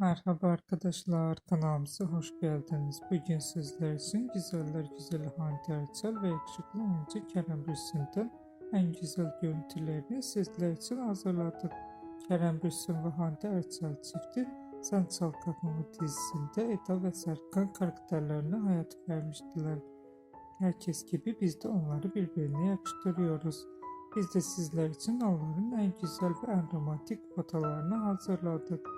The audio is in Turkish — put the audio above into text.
Merhaba arkadaşlar, kanalımıza hoş geldiniz. Bugün sizler için güzeller güzeli Hande Erçel ve yakışıklı oyuncu Kerem Bürsin'den en güzel görüntülerini sizler için hazırladık. Kerem Bürsin ve Hande Erçel çifti Sen Çal Kapımı dizisinde Eda ve Serkan karakterlerine hayat vermiştiler. Herkes gibi biz de onları birbirine yakıştırıyoruz. Biz de sizler için onların en güzel ve en romantik fotolarını hazırladık.